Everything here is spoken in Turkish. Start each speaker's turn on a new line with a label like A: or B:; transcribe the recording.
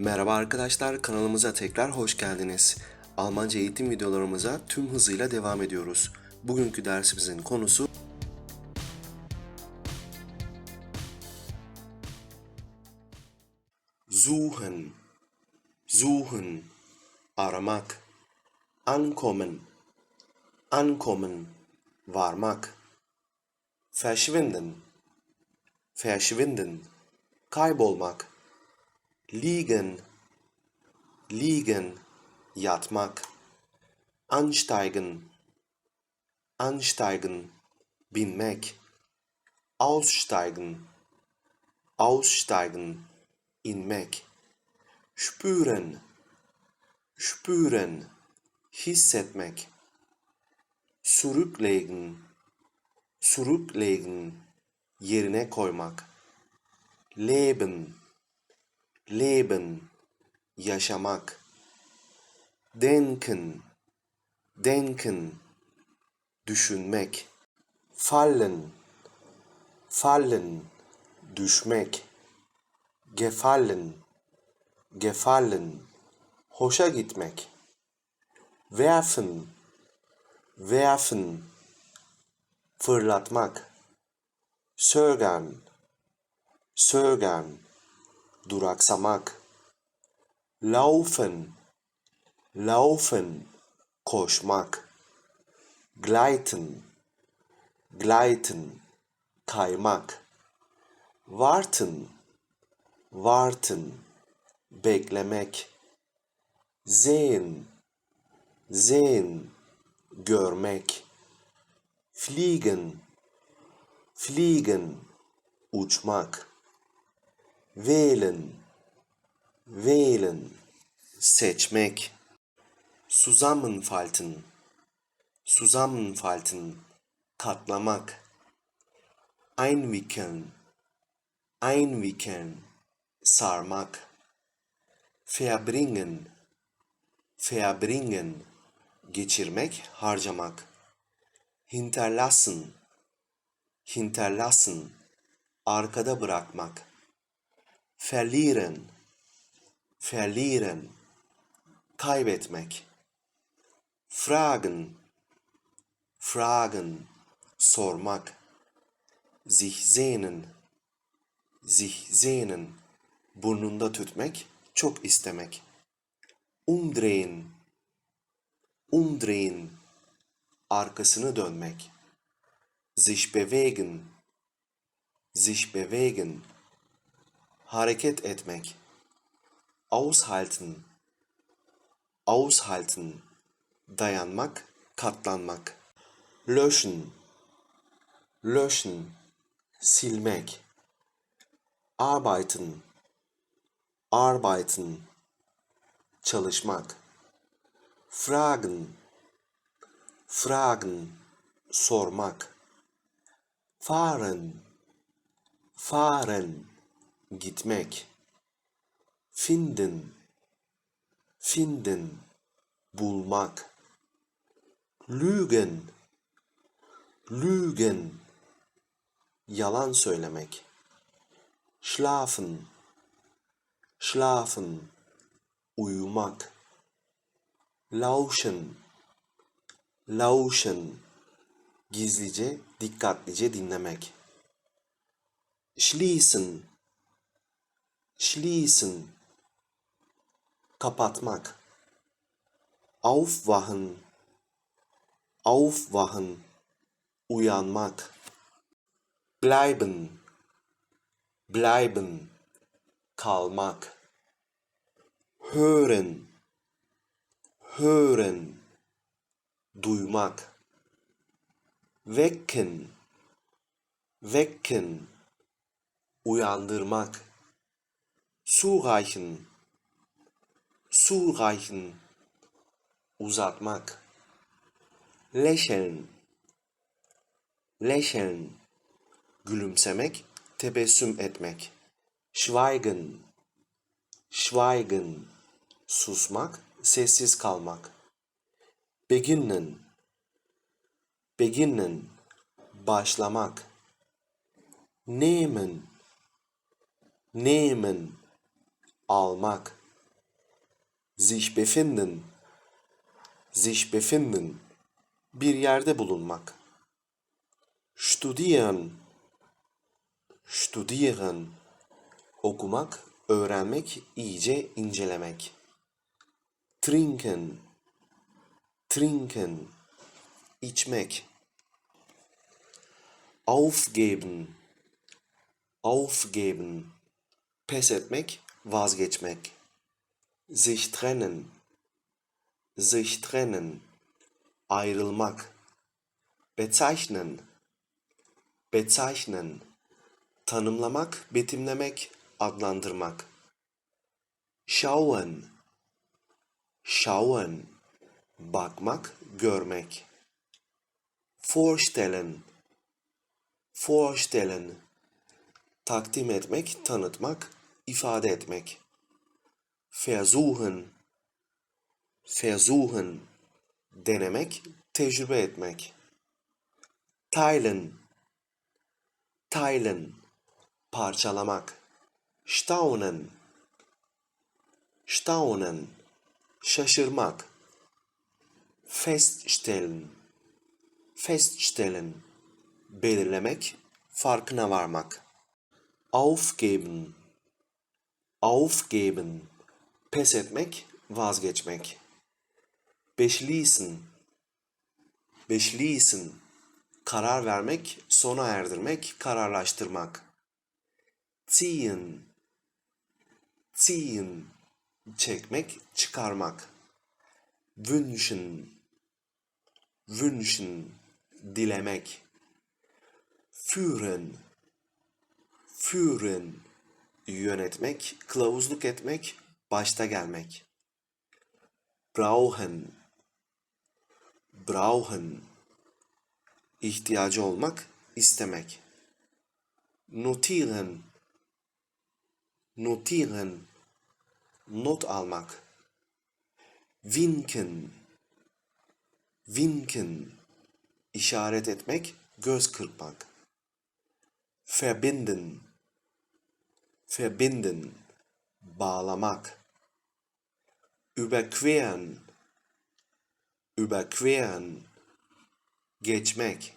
A: Merhaba arkadaşlar, kanalımıza tekrar hoş geldiniz. Almanca eğitim videolarımıza tüm hızıyla devam ediyoruz. Bugünkü dersimizin konusu Suchen, suchen, aramak, ankommen, ankommen, varmak, verschwinden, verschwinden, kaybolmak, liegen, liegen, yatmak, ansteigen, ansteigen, binmek, aussteigen, aussteigen, inmek, spüren, spüren, hissetmek, sürüklegen, sürüklegen, yerine koymak, leben, leben, yaşamak, denken, denken, düşünmek, fallen, fallen, düşmek, gefallen, gefallen, hoşa gitmek, werfen, werfen, fırlatmak, zögern, zögern, duraksamak, laufen, laufen, koşmak, gleiten, gleiten, kaymak, warten, warten, beklemek, sehen, sehen, görmek, fliegen, fliegen, uçmak, wählen, wählen, seçmek, zusammenfalten, zusammenfalten, katlamak, einwickeln, einwickeln, sarmak, verbringen, verbringen, geçirmek, harcamak, hinterlassen, hinterlassen, arkada bırakmak, verlieren, verlieren, kaybetmek, fragen, fragen, sormak, sich sehnen, sich sehnen, burnunda tütmek, çok istemek, umdrehen, umdrehen, arkasını dönmek, sich bewegen, sich bewegen, hareket etmek, aushalten, aushalten, dayanmak, katlanmak, löschen, löschen, silmek, arbeiten, arbeiten, çalışmak, fragen, fragen, sormak, fahren, fahren, gitmek, finden, finden, bulmak, lügen, lügen, yalan söylemek, schlafen, schlafen, uyumak, lauschen, lauschen, gizlice, dikkatlice dinlemek, schließen, schließen, kapatmak, aufwachen, aufwachen, uyanmak, bleiben, bleiben, kalmak, hören, hören, duymak, wecken, wecken, uyandırmak, zureichen, zureichen, uzatmak, lächeln, lächeln, gülümsemek, tebessüm etmek, schweigen, schweigen, susmak, sessiz kalmak, beginnen, beginnen, başlamak, nehmen, nehmen, almak, sich befinden, sich befinden, bir yerde bulunmak. Studieren, studieren, okumak, öğrenmek, iyice incelemek. Trinken, trinken, içmek. Aufgeben, aufgeben, pes etmek, vazgeçmek. Sich trennen, sich trennen, ayrılmak. Bezeichnen, bezeichnen, tanımlamak, betimlemek, adlandırmak. Schauen, schauen, bakmak, görmek. Vorstellen, vorstellen, takdim etmek, tanıtmak, ifade etmek. Versuchen, versuchen, denemek, tecrübe etmek. Teilen, teilen, parçalamak. Staunen, staunen, şaşırmak. Feststellen, feststellen, belirlemek, farkına varmak. Aufgeben, aufgeben, pes etmek, vazgeçmek. Beschließen, beschließen, karar vermek, sona erdirmek, kararlaştırmak. Ziehen, ziehen, çekmek, çıkarmak. Wünschen, wünschen, dilemek. Führen, führen, yönetmek, kılavuzluk etmek, başta gelmek. Brauchen, brauchen, ihtiyacı olmak, istemek. Notieren, notieren, not almak. Winken, winken, işaret etmek, göz kırpmak. Verbinden, verbinden, bağlamak. Überqueren, überqueren, geçmek.